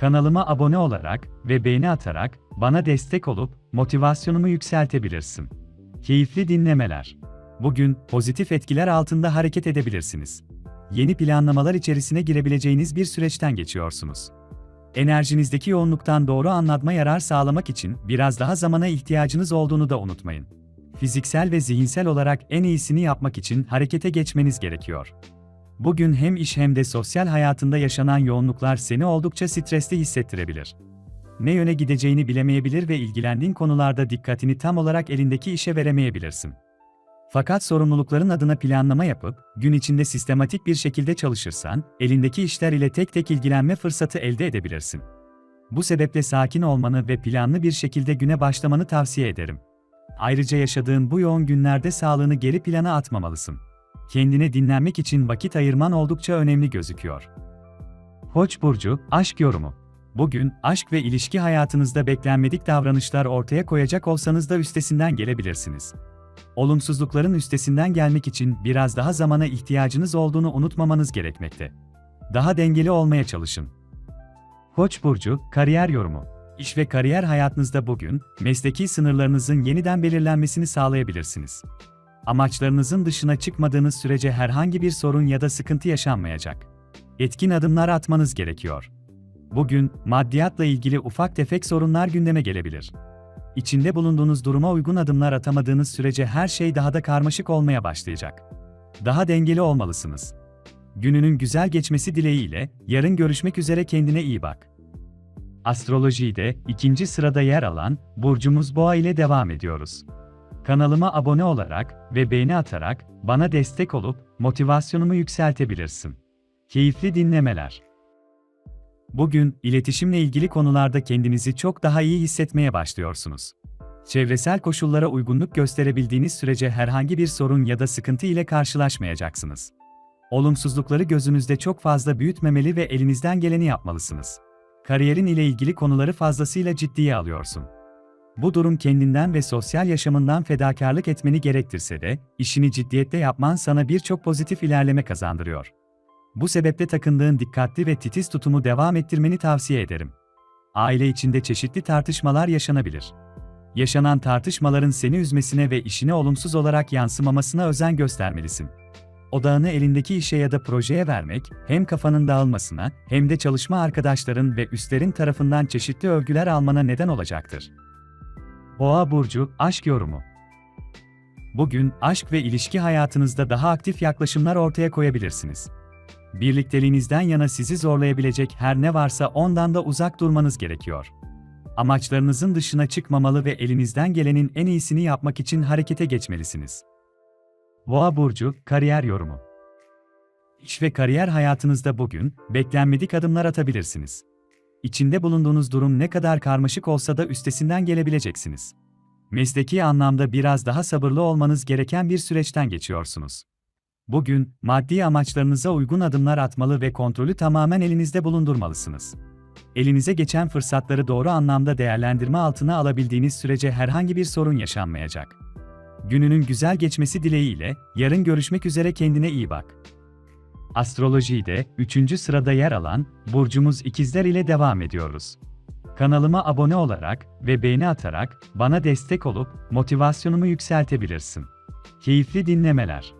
Kanalıma abone olarak ve beğeni atarak bana destek olup motivasyonumu yükseltebilirsin. Keyifli dinlemeler. Bugün pozitif etkiler altında hareket edebilirsiniz. Yeni planlamalar içerisine girebileceğiniz bir süreçten geçiyorsunuz. Enerjinizdeki yoğunluktan doğru anlatma yarar sağlamak için biraz daha zamana ihtiyacınız olduğunu da unutmayın. Fiziksel ve zihinsel olarak en iyisini yapmak için harekete geçmeniz gerekiyor. Bugün hem iş hem de sosyal hayatında yaşanan yoğunluklar seni oldukça stresli hissettirebilir. Ne yöne gideceğini bilemeyebilir ve ilgilendiğin konularda dikkatini tam olarak elindeki işe veremeyebilirsin. Fakat sorumlulukların adına planlama yapıp, gün içinde sistematik bir şekilde çalışırsan, elindeki işler ile tek tek ilgilenme fırsatı elde edebilirsin. Bu sebeple sakin olmanı ve planlı bir şekilde güne başlamanı tavsiye ederim. Ayrıca yaşadığın bu yoğun günlerde sağlığını geri plana atmamalısın. Kendine dinlenmek için vakit ayırman oldukça önemli gözüküyor. Koç burcu aşk yorumu. Bugün aşk ve ilişki hayatınızda beklenmedik davranışlar ortaya koyacak olsanız da üstesinden gelebilirsiniz. Olumsuzlukların üstesinden gelmek için biraz daha zamana ihtiyacınız olduğunu unutmamanız gerekmekte. Daha dengeli olmaya çalışın. Koç burcu kariyer yorumu. İş ve kariyer hayatınızda bugün mesleki sınırlarınızın yeniden belirlenmesini sağlayabilirsiniz. Amaçlarınızın dışına çıkmadığınız sürece herhangi bir sorun ya da sıkıntı yaşanmayacak. Etkin adımlar atmanız gerekiyor. Bugün maddiyatla ilgili ufak tefek sorunlar gündeme gelebilir. İçinde bulunduğunuz duruma uygun adımlar atamadığınız sürece her şey daha da karmaşık olmaya başlayacak. Daha dengeli olmalısınız. Gününün güzel geçmesi dileğiyle yarın görüşmek üzere kendine iyi bak. Astrolojide ikinci sırada yer alan burcumuz Boğa ile devam ediyoruz. Kanalıma abone olarak ve beğeni atarak bana destek olup motivasyonumu yükseltebilirsin. Keyifli dinlemeler. Bugün iletişimle ilgili konularda kendinizi çok daha iyi hissetmeye başlıyorsunuz. Çevresel koşullara uygunluk gösterebildiğiniz sürece herhangi bir sorun ya da sıkıntı ile karşılaşmayacaksınız. Olumsuzlukları gözünüzde çok fazla büyütmemeli ve elinizden geleni yapmalısınız. Kariyerin ile ilgili konuları fazlasıyla ciddiye alıyorsun. Bu durum kendinden ve sosyal yaşamından fedakarlık etmeni gerektirse de, işini ciddiyetle yapman sana birçok pozitif ilerleme kazandırıyor. Bu sebeple takındığın dikkatli ve titiz tutumu devam ettirmeni tavsiye ederim. Aile içinde çeşitli tartışmalar yaşanabilir. Yaşanan tartışmaların seni üzmesine ve işine olumsuz olarak yansımamasına özen göstermelisin. Odağını elindeki işe ya da projeye vermek, hem kafanın dağılmasına, hem de çalışma arkadaşların ve üstlerin tarafından çeşitli övgüler almana neden olacaktır. Boğa burcu aşk yorumu. Bugün aşk ve ilişki hayatınızda daha aktif yaklaşımlar ortaya koyabilirsiniz. Birlikteliğinizden yana sizi zorlayabilecek her ne varsa ondan da uzak durmanız gerekiyor. Amaçlarınızın dışına çıkmamalı ve elinizden gelenin en iyisini yapmak için harekete geçmelisiniz. Boğa burcu kariyer yorumu. İş ve kariyer hayatınızda bugün beklenmedik adımlar atabilirsiniz. İçinde bulunduğunuz durum ne kadar karmaşık olsa da üstesinden gelebileceksiniz. Mesleki anlamda biraz daha sabırlı olmanız gereken bir süreçten geçiyorsunuz. Bugün, maddi amaçlarınıza uygun adımlar atmalı ve kontrolü tamamen elinizde bulundurmalısınız. Elinize geçen fırsatları doğru anlamda değerlendirme altına alabildiğiniz sürece herhangi bir sorun yaşanmayacak. Gününün güzel geçmesi dileğiyle, yarın görüşmek üzere kendine iyi bak. Astrolojide 3. sırada yer alan burcumuz ikizler ile devam ediyoruz. Kanalıma abone olarak ve beğeni atarak bana destek olup motivasyonumu yükseltebilirsin. Keyifli dinlemeler.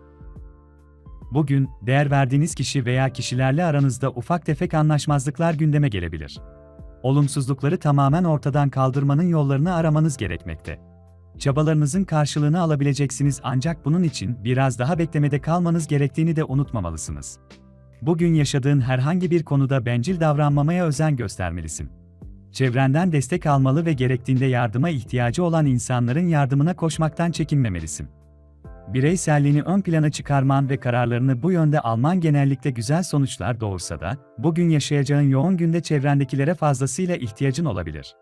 Bugün değer verdiğiniz kişi veya kişilerle aranızda ufak tefek anlaşmazlıklar gündeme gelebilir. Olumsuzlukları tamamen ortadan kaldırmanın yollarını aramanız gerekmekte. Çabalarınızın karşılığını alabileceksiniz ancak bunun için biraz daha beklemede kalmanız gerektiğini de unutmamalısınız. Bugün yaşadığın herhangi bir konuda bencil davranmamaya özen göstermelisin. Çevrenden destek almalı ve gerektiğinde yardıma ihtiyacı olan insanların yardımına koşmaktan çekinmemelisin. Bireyselliğini ön plana çıkarman ve kararlarını bu yönde alman genellikle güzel sonuçlar doğursa da, bugün yaşayacağın yoğun günde çevrendekilere fazlasıyla ihtiyacın olabilir.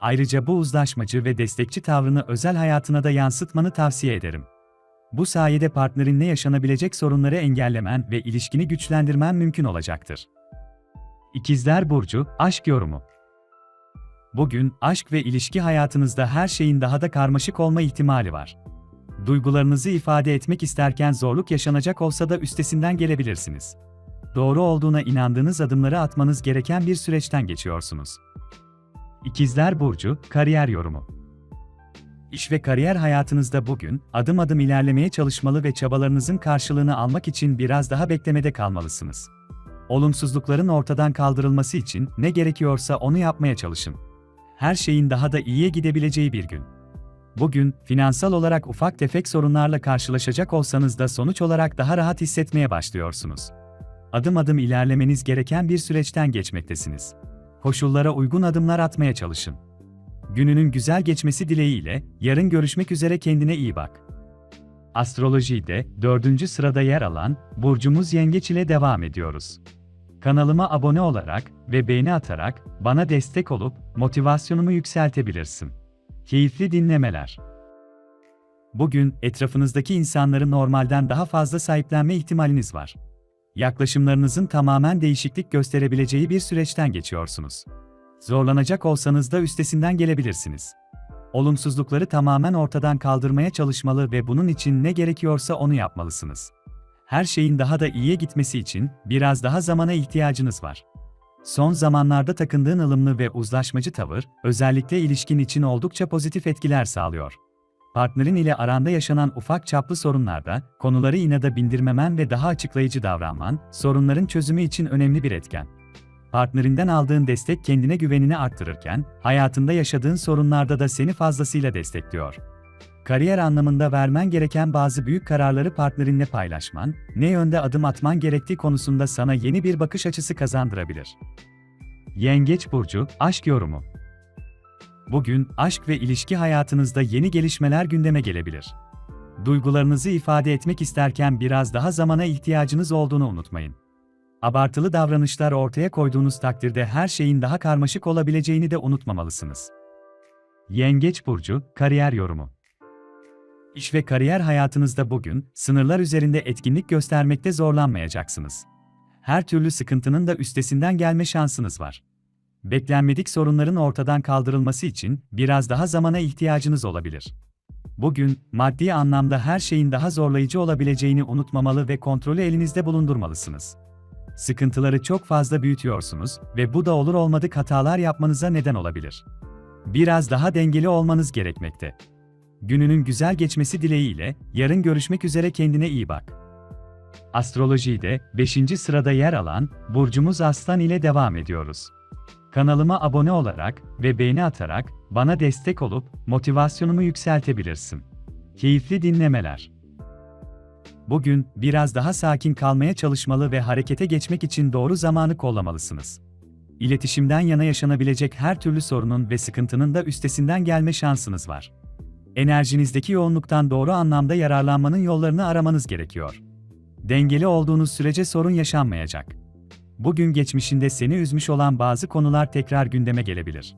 Ayrıca bu uzlaşmacı ve destekçi tavrını özel hayatına da yansıtmanı tavsiye ederim. Bu sayede partnerinle yaşanabilecek sorunları engellemen ve ilişkini güçlendirmen mümkün olacaktır. İkizler Burcu, Aşk Yorumu Bugün, aşk ve ilişki hayatınızda her şeyin daha da karmaşık olma ihtimali var. Duygularınızı ifade etmek isterken zorluk yaşanacak olsa da üstesinden gelebilirsiniz. Doğru olduğuna inandığınız adımları atmanız gereken bir süreçten geçiyorsunuz. İkizler Burcu, Kariyer Yorumu İş ve kariyer hayatınızda bugün, adım adım ilerlemeye çalışmalı ve çabalarınızın karşılığını almak için biraz daha beklemede kalmalısınız. Olumsuzlukların ortadan kaldırılması için ne gerekiyorsa onu yapmaya çalışın. Her şeyin daha da iyiye gidebileceği bir gün. Bugün, finansal olarak ufak tefek sorunlarla karşılaşacak olsanız da sonuç olarak daha rahat hissetmeye başlıyorsunuz. Adım adım ilerlemeniz gereken bir süreçten geçmektesiniz. Koşullara uygun adımlar atmaya çalışın. Gününün güzel geçmesi dileğiyle, yarın görüşmek üzere kendine iyi bak. Astrolojide, dördüncü sırada yer alan, Burcumuz Yengeç ile devam ediyoruz. Kanalıma abone olarak ve beğeni atarak, bana destek olup, motivasyonumu yükseltebilirsin. Keyifli dinlemeler. Bugün, etrafınızdaki insanları normalden daha fazla sahiplenme ihtimaliniz var. Yaklaşımlarınızın tamamen değişiklik gösterebileceği bir süreçten geçiyorsunuz. Zorlanacak olsanız da üstesinden gelebilirsiniz. Olumsuzlukları tamamen ortadan kaldırmaya çalışmalı ve bunun için ne gerekiyorsa onu yapmalısınız. Her şeyin daha da iyiye gitmesi için biraz daha zamana ihtiyacınız var. Son zamanlarda takındığın ılımlı ve uzlaşmacı tavır, özellikle ilişkin için oldukça pozitif etkiler sağlıyor. Partnerin ile aranda yaşanan ufak çaplı sorunlarda, konuları inada bindirmemen ve daha açıklayıcı davranman, sorunların çözümü için önemli bir etken. Partnerinden aldığın destek kendine güvenini arttırırken, hayatında yaşadığın sorunlarda da seni fazlasıyla destekliyor. Kariyer anlamında vermen gereken bazı büyük kararları partnerinle paylaşman, ne yönde adım atman gerektiği konusunda sana yeni bir bakış açısı kazandırabilir. Yengeç burcu aşk yorumu. Bugün aşk ve ilişki hayatınızda yeni gelişmeler gündeme gelebilir. Duygularınızı ifade etmek isterken biraz daha zamana ihtiyacınız olduğunu unutmayın. Abartılı davranışlar ortaya koyduğunuz takdirde her şeyin daha karmaşık olabileceğini de unutmamalısınız. Yengeç burcu kariyer yorumu. İş ve kariyer hayatınızda bugün sınırlar üzerinde etkinlik göstermekte zorlanmayacaksınız. Her türlü sıkıntının da üstesinden gelme şansınız var. Beklenmedik sorunların ortadan kaldırılması için biraz daha zamana ihtiyacınız olabilir. Bugün maddi anlamda her şeyin daha zorlayıcı olabileceğini unutmamalı ve kontrolü elinizde bulundurmalısınız. Sıkıntıları çok fazla büyütüyorsunuz ve bu da olur olmadık hatalar yapmanıza neden olabilir. Biraz daha dengeli olmanız gerekmekte. Gününün güzel geçmesi dileğiyle, yarın görüşmek üzere kendine iyi bak. Astrolojide 5. sırada yer alan burcumuz Aslan ile devam ediyoruz. Kanalıma abone olarak ve beğeni atarak bana destek olup motivasyonumu yükseltebilirsin. Keyifli dinlemeler. Bugün biraz daha sakin kalmaya çalışmalı ve harekete geçmek için doğru zamanı kollamalısınız. İletişimden yana yaşanabilecek her türlü sorunun ve sıkıntının da üstesinden gelme şansınız var. Enerjinizdeki yoğunluktan doğru anlamda yararlanmanın yollarını aramanız gerekiyor. Dengeli olduğunuz sürece sorun yaşanmayacak. Bugün geçmişinde seni üzmüş olan bazı konular tekrar gündeme gelebilir.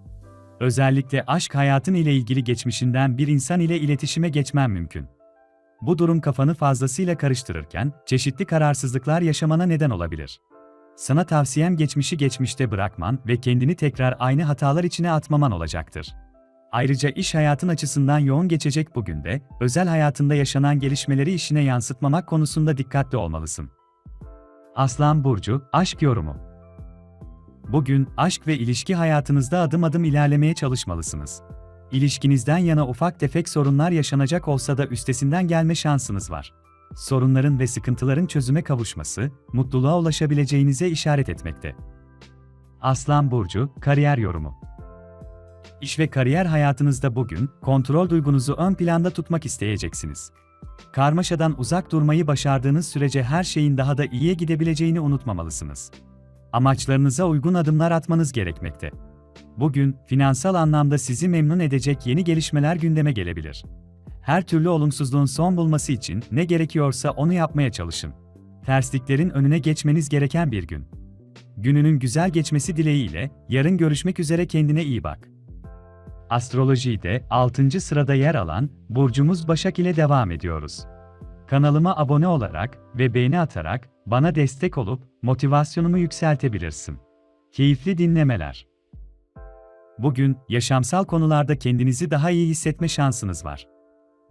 Özellikle aşk hayatın ile ilgili geçmişinden bir insan ile iletişime geçmen mümkün. Bu durum kafanı fazlasıyla karıştırırken çeşitli kararsızlıklar yaşamana neden olabilir. Sana tavsiyem geçmişi geçmişte bırakman ve kendini tekrar aynı hatalar içine atmaman olacaktır. Ayrıca iş hayatın açısından yoğun geçecek bugün de, özel hayatında yaşanan gelişmeleri işine yansıtmamak konusunda dikkatli olmalısın. Aslan Burcu, Aşk Yorumu Bugün, aşk ve ilişki hayatınızda adım adım ilerlemeye çalışmalısınız. İlişkinizden yana ufak tefek sorunlar yaşanacak olsa da üstesinden gelme şansınız var. Sorunların ve sıkıntıların çözüme kavuşması, mutluluğa ulaşabileceğinize işaret etmekte. Aslan Burcu, Kariyer Yorumu İş ve kariyer hayatınızda bugün, kontrol duygunuzu ön planda tutmak isteyeceksiniz. Karmaşadan uzak durmayı başardığınız sürece her şeyin daha da iyiye gidebileceğini unutmamalısınız. Amaçlarınıza uygun adımlar atmanız gerekmekte. Bugün, finansal anlamda sizi memnun edecek yeni gelişmeler gündeme gelebilir. Her türlü olumsuzluğun son bulması için ne gerekiyorsa onu yapmaya çalışın. Tersliklerin önüne geçmeniz gereken bir gün. Gününün güzel geçmesi dileğiyle, yarın görüşmek üzere kendine iyi bak. Astrolojide 6. sırada yer alan burcumuz Başak ile devam ediyoruz. Kanalıma abone olarak ve beğeni atarak bana destek olup motivasyonumu yükseltebilirsin. Keyifli dinlemeler. Bugün yaşamsal konularda kendinizi daha iyi hissetme şansınız var.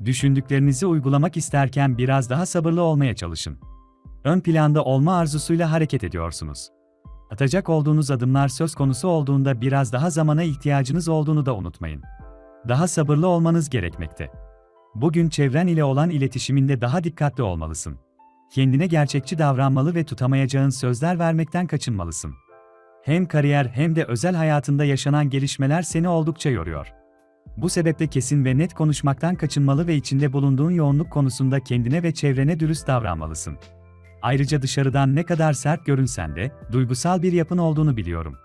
Düşündüklerinizi uygulamak isterken biraz daha sabırlı olmaya çalışın. Ön planda olma arzusuyla hareket ediyorsunuz. Atacak olduğunuz adımlar söz konusu olduğunda biraz daha zamana ihtiyacınız olduğunu da unutmayın. Daha sabırlı olmanız gerekmekte. Bugün çevren ile olan iletişiminde daha dikkatli olmalısın. Kendine gerçekçi davranmalı ve tutamayacağın sözler vermekten kaçınmalısın. Hem kariyer hem de özel hayatında yaşanan gelişmeler seni oldukça yoruyor. Bu sebeple kesin ve net konuşmaktan kaçınmalı ve içinde bulunduğun yoğunluk konusunda kendine ve çevrene dürüst davranmalısın. Ayrıca dışarıdan ne kadar sert görünsen de, duygusal bir yapın olduğunu biliyorum.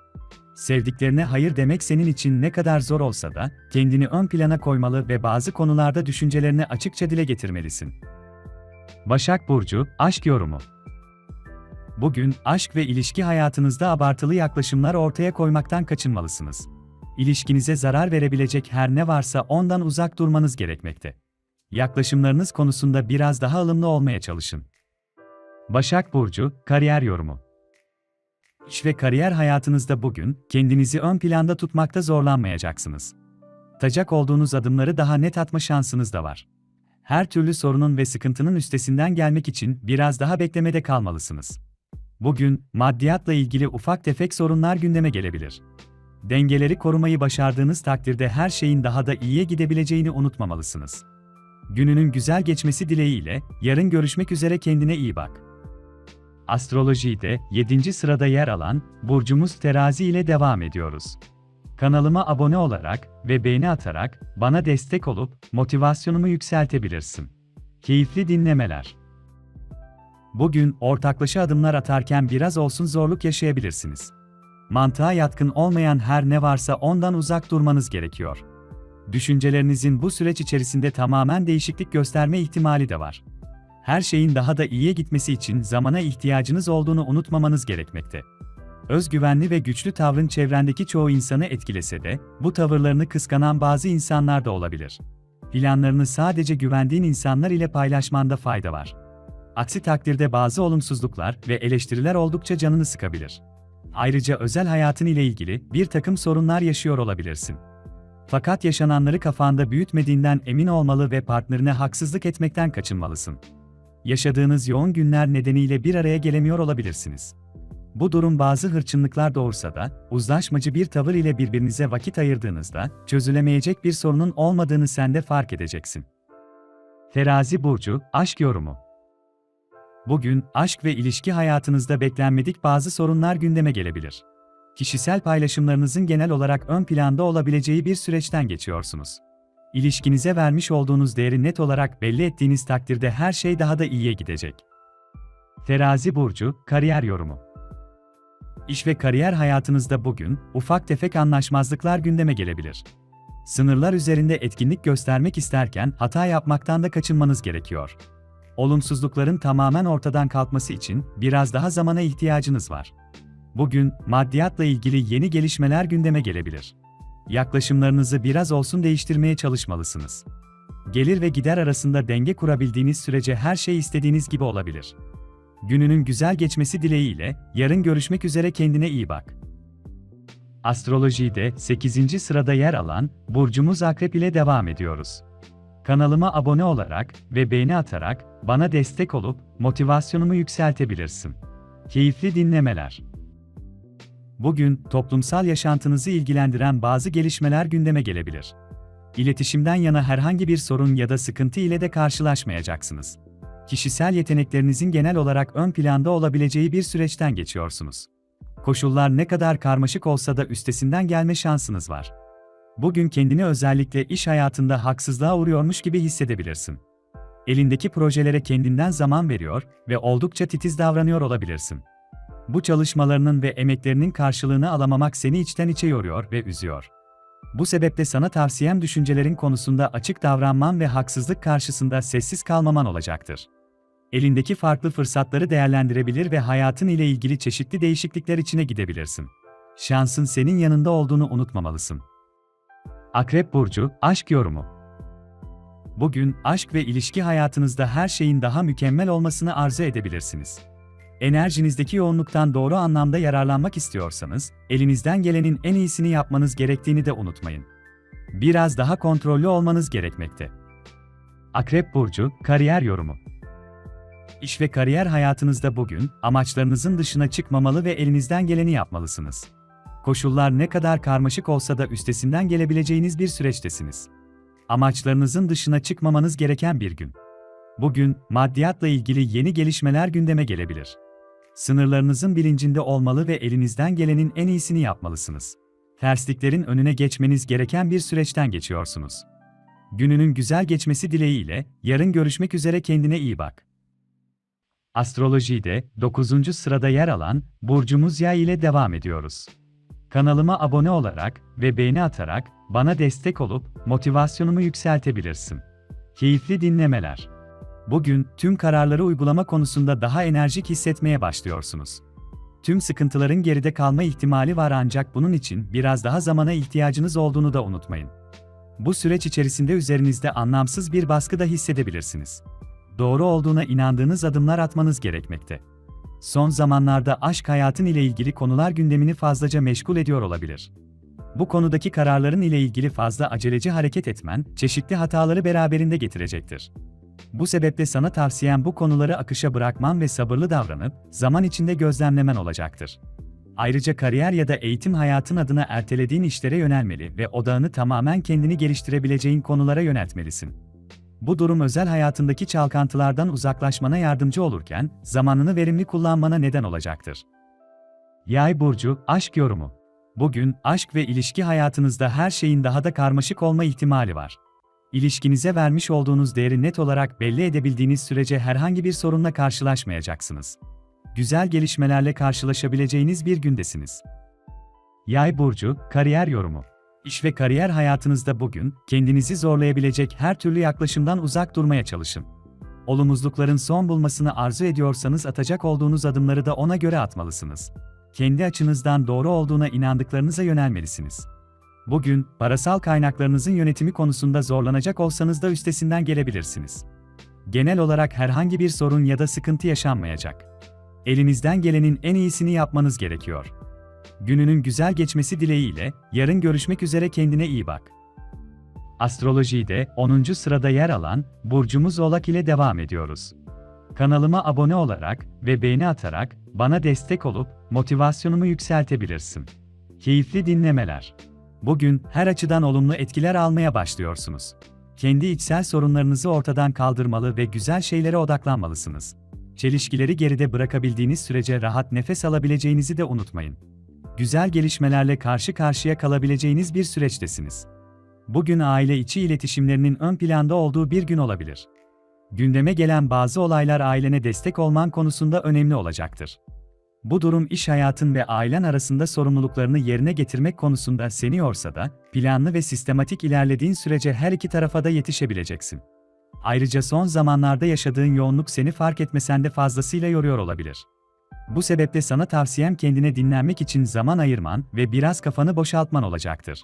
Sevdiklerine hayır demek senin için ne kadar zor olsa da, kendini ön plana koymalı ve bazı konularda düşüncelerini açıkça dile getirmelisin. Başak Burcu, Aşk Yorumu Bugün, aşk ve ilişki hayatınızda abartılı yaklaşımlar ortaya koymaktan kaçınmalısınız. İlişkinize zarar verebilecek her ne varsa ondan uzak durmanız gerekmekte. Yaklaşımlarınız konusunda biraz daha ılımlı olmaya çalışın. Başak Burcu, Kariyer Yorumu İş ve kariyer hayatınızda bugün, kendinizi ön planda tutmakta zorlanmayacaksınız. Tacak olduğunuz adımları daha net atma şansınız da var. Her türlü sorunun ve sıkıntının üstesinden gelmek için biraz daha beklemede kalmalısınız. Bugün, maddiyatla ilgili ufak tefek sorunlar gündeme gelebilir. Dengeleri korumayı başardığınız takdirde her şeyin daha da iyiye gidebileceğini unutmamalısınız. Gününün güzel geçmesi dileğiyle, yarın görüşmek üzere kendine iyi bak. Astrolojide 7. sırada yer alan burcumuz Terazi ile devam ediyoruz. Kanalıma abone olarak ve beğeni atarak bana destek olup motivasyonumu yükseltebilirsin. Keyifli dinlemeler. Bugün ortaklaşa adımlar atarken biraz olsun zorluk yaşayabilirsiniz. Mantığa yatkın olmayan her ne varsa ondan uzak durmanız gerekiyor. Düşüncelerinizin bu süreç içerisinde tamamen değişiklik gösterme ihtimali de var her şeyin daha da iyiye gitmesi için zamana ihtiyacınız olduğunu unutmamanız gerekmekte. Özgüvenli ve güçlü tavrın çevrendeki çoğu insanı etkilese de, bu tavırlarını kıskanan bazı insanlar da olabilir. Planlarını sadece güvendiğin insanlar ile paylaşmanda fayda var. Aksi takdirde bazı olumsuzluklar ve eleştiriler oldukça canını sıkabilir. Ayrıca özel hayatın ile ilgili bir takım sorunlar yaşıyor olabilirsin. Fakat yaşananları kafanda büyütmediğinden emin olmalı ve partnerine haksızlık etmekten kaçınmalısın yaşadığınız yoğun günler nedeniyle bir araya gelemiyor olabilirsiniz. Bu durum bazı hırçınlıklar doğursa da, uzlaşmacı bir tavır ile birbirinize vakit ayırdığınızda, çözülemeyecek bir sorunun olmadığını sen de fark edeceksin. Terazi Burcu, Aşk Yorumu Bugün, aşk ve ilişki hayatınızda beklenmedik bazı sorunlar gündeme gelebilir. Kişisel paylaşımlarınızın genel olarak ön planda olabileceği bir süreçten geçiyorsunuz. İlişkinize vermiş olduğunuz değeri net olarak belli ettiğiniz takdirde her şey daha da iyiye gidecek. Terazi burcu, kariyer yorumu. İş ve kariyer hayatınızda bugün ufak tefek anlaşmazlıklar gündeme gelebilir. Sınırlar üzerinde etkinlik göstermek isterken hata yapmaktan da kaçınmanız gerekiyor. Olumsuzlukların tamamen ortadan kalkması için biraz daha zamana ihtiyacınız var. Bugün maddiyatla ilgili yeni gelişmeler gündeme gelebilir yaklaşımlarınızı biraz olsun değiştirmeye çalışmalısınız. Gelir ve gider arasında denge kurabildiğiniz sürece her şey istediğiniz gibi olabilir. Gününün güzel geçmesi dileğiyle, yarın görüşmek üzere kendine iyi bak. Astrolojide 8. sırada yer alan burcumuz Akrep ile devam ediyoruz. Kanalıma abone olarak ve beğeni atarak bana destek olup motivasyonumu yükseltebilirsin. Keyifli dinlemeler. Bugün toplumsal yaşantınızı ilgilendiren bazı gelişmeler gündeme gelebilir. İletişimden yana herhangi bir sorun ya da sıkıntı ile de karşılaşmayacaksınız. Kişisel yeteneklerinizin genel olarak ön planda olabileceği bir süreçten geçiyorsunuz. Koşullar ne kadar karmaşık olsa da üstesinden gelme şansınız var. Bugün kendini özellikle iş hayatında haksızlığa uğruyormuş gibi hissedebilirsin. Elindeki projelere kendinden zaman veriyor ve oldukça titiz davranıyor olabilirsin. Bu çalışmalarının ve emeklerinin karşılığını alamamak seni içten içe yoruyor ve üzüyor. Bu sebeple sana tavsiyem düşüncelerin konusunda açık davranman ve haksızlık karşısında sessiz kalmaman olacaktır. Elindeki farklı fırsatları değerlendirebilir ve hayatın ile ilgili çeşitli değişiklikler içine gidebilirsin. Şansın senin yanında olduğunu unutmamalısın. Akrep Burcu, Aşk Yorumu Bugün, aşk ve ilişki hayatınızda her şeyin daha mükemmel olmasını arzu edebilirsiniz. Enerjinizdeki yoğunluktan doğru anlamda yararlanmak istiyorsanız, elinizden gelenin en iyisini yapmanız gerektiğini de unutmayın. Biraz daha kontrollü olmanız gerekmekte. Akrep Burcu, Kariyer Yorumu İş ve kariyer hayatınızda bugün, amaçlarınızın dışına çıkmamalı ve elinizden geleni yapmalısınız. Koşullar ne kadar karmaşık olsa da üstesinden gelebileceğiniz bir süreçtesiniz. Amaçlarınızın dışına çıkmamanız gereken bir gün. Bugün, maddiyatla ilgili yeni gelişmeler gündeme gelebilir. Sınırlarınızın bilincinde olmalı ve elinizden gelenin en iyisini yapmalısınız. Tersliklerin önüne geçmeniz gereken bir süreçten geçiyorsunuz. Gününün güzel geçmesi dileğiyle, yarın görüşmek üzere kendine iyi bak. Astrolojide 9. sırada yer alan burcumuz Yay ile devam ediyoruz. Kanalıma abone olarak ve beğeni atarak bana destek olup motivasyonumu yükseltebilirsin. Keyifli dinlemeler. Bugün tüm kararları uygulama konusunda daha enerjik hissetmeye başlıyorsunuz. Tüm sıkıntıların geride kalma ihtimali var ancak bunun için biraz daha zamana ihtiyacınız olduğunu da unutmayın. Bu süreç içerisinde üzerinizde anlamsız bir baskı da hissedebilirsiniz. Doğru olduğuna inandığınız adımlar atmanız gerekmekte. Son zamanlarda aşk hayatın ile ilgili konular gündemini fazlaca meşgul ediyor olabilir. Bu konudaki kararların ile ilgili fazla aceleci hareket etmen, çeşitli hataları beraberinde getirecektir. Bu sebeple sana tavsiyem bu konuları akışa bırakman ve sabırlı davranıp, zaman içinde gözlemlemen olacaktır. Ayrıca kariyer ya da eğitim hayatın adına ertelediğin işlere yönelmeli ve odağını tamamen kendini geliştirebileceğin konulara yöneltmelisin. Bu durum özel hayatındaki çalkantılardan uzaklaşmana yardımcı olurken, zamanını verimli kullanmana neden olacaktır. Yay burcu, aşk yorumu. Bugün aşk ve ilişki hayatınızda her şeyin daha da karmaşık olma ihtimali var. İlişkinize vermiş olduğunuz değeri net olarak belli edebildiğiniz sürece herhangi bir sorunla karşılaşmayacaksınız. Güzel gelişmelerle karşılaşabileceğiniz bir gündesiniz. Yay burcu, kariyer yorumu. İş ve kariyer hayatınızda bugün kendinizi zorlayabilecek her türlü yaklaşımdan uzak durmaya çalışın. Olumsuzlukların son bulmasını arzu ediyorsanız atacak olduğunuz adımları da ona göre atmalısınız. Kendi açınızdan doğru olduğuna inandıklarınıza yönelmelisiniz. Bugün, parasal kaynaklarınızın yönetimi konusunda zorlanacak olsanız da üstesinden gelebilirsiniz. Genel olarak herhangi bir sorun ya da sıkıntı yaşanmayacak. Elinizden gelenin en iyisini yapmanız gerekiyor. Gününün güzel geçmesi dileğiyle, yarın görüşmek üzere kendine iyi bak. Astrolojide 10. sırada yer alan burcumuz Oğlak ile devam ediyoruz. Kanalıma abone olarak ve beğeni atarak bana destek olup motivasyonumu yükseltebilirsin. Keyifli dinlemeler. Bugün her açıdan olumlu etkiler almaya başlıyorsunuz. Kendi içsel sorunlarınızı ortadan kaldırmalı ve güzel şeylere odaklanmalısınız. Çelişkileri geride bırakabildiğiniz sürece rahat nefes alabileceğinizi de unutmayın. Güzel gelişmelerle karşı karşıya kalabileceğiniz bir süreçtesiniz. Bugün aile içi iletişimlerinin ön planda olduğu bir gün olabilir. Gündeme gelen bazı olaylar ailene destek olman konusunda önemli olacaktır. Bu durum iş hayatın ve ailen arasında sorumluluklarını yerine getirmek konusunda seni yorsa da, planlı ve sistematik ilerlediğin sürece her iki tarafa da yetişebileceksin. Ayrıca son zamanlarda yaşadığın yoğunluk seni fark etmesen de fazlasıyla yoruyor olabilir. Bu sebeple sana tavsiyem kendine dinlenmek için zaman ayırman ve biraz kafanı boşaltman olacaktır.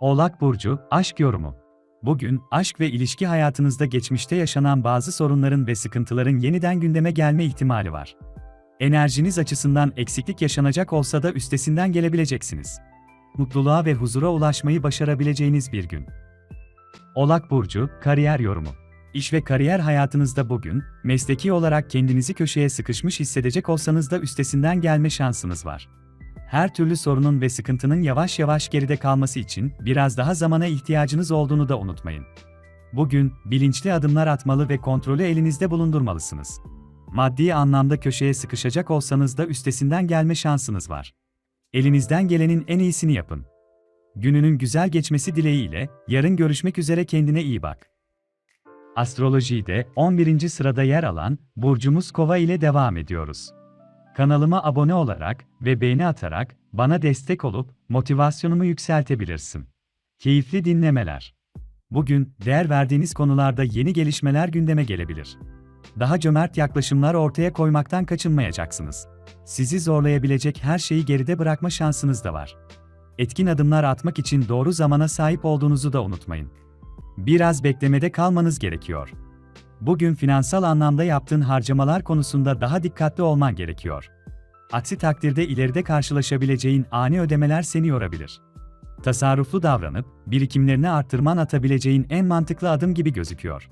Oğlak Burcu, Aşk Yorumu Bugün, aşk ve ilişki hayatınızda geçmişte yaşanan bazı sorunların ve sıkıntıların yeniden gündeme gelme ihtimali var. Enerjiniz açısından eksiklik yaşanacak olsa da üstesinden gelebileceksiniz. Mutluluğa ve huzura ulaşmayı başarabileceğiniz bir gün. Oğlak Burcu, Kariyer Yorumu İş ve kariyer hayatınızda bugün, mesleki olarak kendinizi köşeye sıkışmış hissedecek olsanız da üstesinden gelme şansınız var. Her türlü sorunun ve sıkıntının yavaş yavaş geride kalması için biraz daha zamana ihtiyacınız olduğunu da unutmayın. Bugün, bilinçli adımlar atmalı ve kontrolü elinizde bulundurmalısınız. Maddi anlamda köşeye sıkışacak olsanız da üstesinden gelme şansınız var. Elinizden gelenin en iyisini yapın. Gününün güzel geçmesi dileğiyle, yarın görüşmek üzere kendine iyi bak. Astrolojide 11. sırada yer alan burcumuz Kova ile devam ediyoruz. Kanalıma abone olarak ve beğeni atarak bana destek olup motivasyonumu yükseltebilirsin. Keyifli dinlemeler. Bugün değer verdiğiniz konularda yeni gelişmeler gündeme gelebilir. Daha cömert yaklaşımlar ortaya koymaktan kaçınmayacaksınız. Sizi zorlayabilecek her şeyi geride bırakma şansınız da var. etkin adımlar atmak için doğru zamana sahip olduğunuzu da unutmayın. Biraz beklemede kalmanız gerekiyor. Bugün finansal anlamda yaptığın harcamalar konusunda daha dikkatli olman gerekiyor. Aksi takdirde ileride karşılaşabileceğin ani ödemeler seni yorabilir. Tasarruflu davranıp birikimlerini arttırman atabileceğin en mantıklı adım gibi gözüküyor.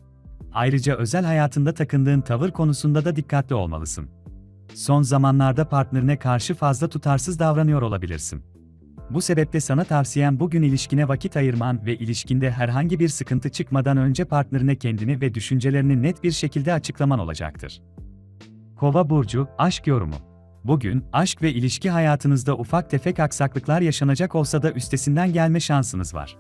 Ayrıca özel hayatında takındığın tavır konusunda da dikkatli olmalısın. Son zamanlarda partnerine karşı fazla tutarsız davranıyor olabilirsin. Bu sebeple sana tavsiyem bugün ilişkine vakit ayırman ve ilişkinde herhangi bir sıkıntı çıkmadan önce partnerine kendini ve düşüncelerini net bir şekilde açıklaman olacaktır. Kova burcu aşk yorumu. Bugün aşk ve ilişki hayatınızda ufak tefek aksaklıklar yaşanacak olsa da üstesinden gelme şansınız var.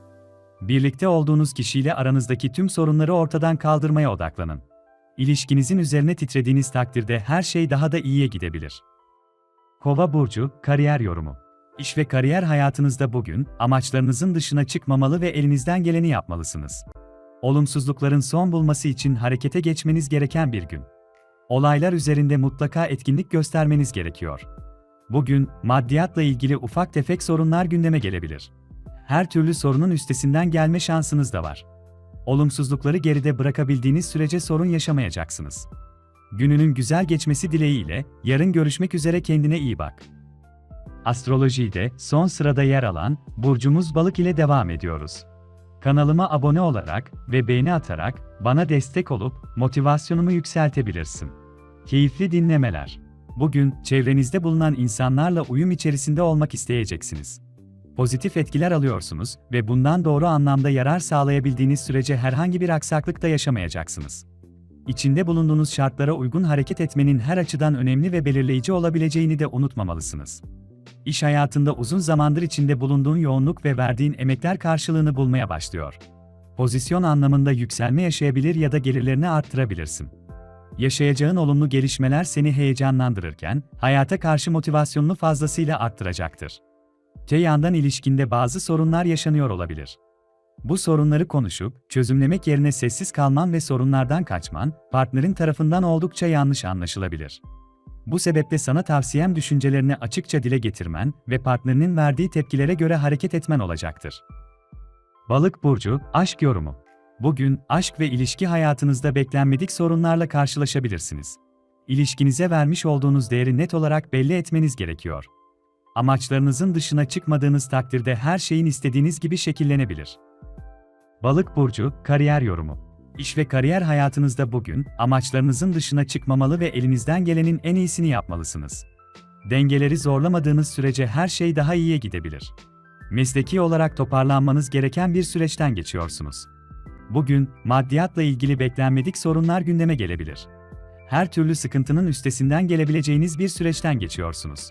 Birlikte olduğunuz kişiyle aranızdaki tüm sorunları ortadan kaldırmaya odaklanın. İlişkinizin üzerine titrediğiniz takdirde her şey daha da iyiye gidebilir. Kova burcu kariyer yorumu. İş ve kariyer hayatınızda bugün amaçlarınızın dışına çıkmamalı ve elinizden geleni yapmalısınız. Olumsuzlukların son bulması için harekete geçmeniz gereken bir gün. Olaylar üzerinde mutlaka etkinlik göstermeniz gerekiyor. Bugün maddiyatla ilgili ufak tefek sorunlar gündeme gelebilir. Her türlü sorunun üstesinden gelme şansınız da var. Olumsuzlukları geride bırakabildiğiniz sürece sorun yaşamayacaksınız. Gününün güzel geçmesi dileğiyle yarın görüşmek üzere kendine iyi bak. Astrolojide son sırada yer alan burcumuz Balık ile devam ediyoruz. Kanalıma abone olarak ve beğeni atarak bana destek olup motivasyonumu yükseltebilirsin. Keyifli dinlemeler. Bugün çevrenizde bulunan insanlarla uyum içerisinde olmak isteyeceksiniz. Pozitif etkiler alıyorsunuz ve bundan doğru anlamda yarar sağlayabildiğiniz sürece herhangi bir aksaklık da yaşamayacaksınız. İçinde bulunduğunuz şartlara uygun hareket etmenin her açıdan önemli ve belirleyici olabileceğini de unutmamalısınız. İş hayatında uzun zamandır içinde bulunduğun yoğunluk ve verdiğin emekler karşılığını bulmaya başlıyor. Pozisyon anlamında yükselme yaşayabilir ya da gelirlerini arttırabilirsin. Yaşayacağın olumlu gelişmeler seni heyecanlandırırken, hayata karşı motivasyonunu fazlasıyla arttıracaktır. Te yandan ilişkinde bazı sorunlar yaşanıyor olabilir. Bu sorunları konuşup, çözümlemek yerine sessiz kalman ve sorunlardan kaçman, partnerin tarafından oldukça yanlış anlaşılabilir. Bu sebeple sana tavsiyem düşüncelerini açıkça dile getirmen ve partnerinin verdiği tepkilere göre hareket etmen olacaktır. Balık burcu aşk yorumu. Bugün aşk ve ilişki hayatınızda beklenmedik sorunlarla karşılaşabilirsiniz. İlişkinize vermiş olduğunuz değeri net olarak belli etmeniz gerekiyor. Amaçlarınızın dışına çıkmadığınız takdirde her şeyin istediğiniz gibi şekillenebilir. Balık burcu kariyer yorumu. İş ve kariyer hayatınızda bugün amaçlarınızın dışına çıkmamalı ve elinizden gelenin en iyisini yapmalısınız. Dengeleri zorlamadığınız sürece her şey daha iyiye gidebilir. Mesleki olarak toparlanmanız gereken bir süreçten geçiyorsunuz. Bugün maddiyatla ilgili beklenmedik sorunlar gündeme gelebilir. Her türlü sıkıntının üstesinden gelebileceğiniz bir süreçten geçiyorsunuz.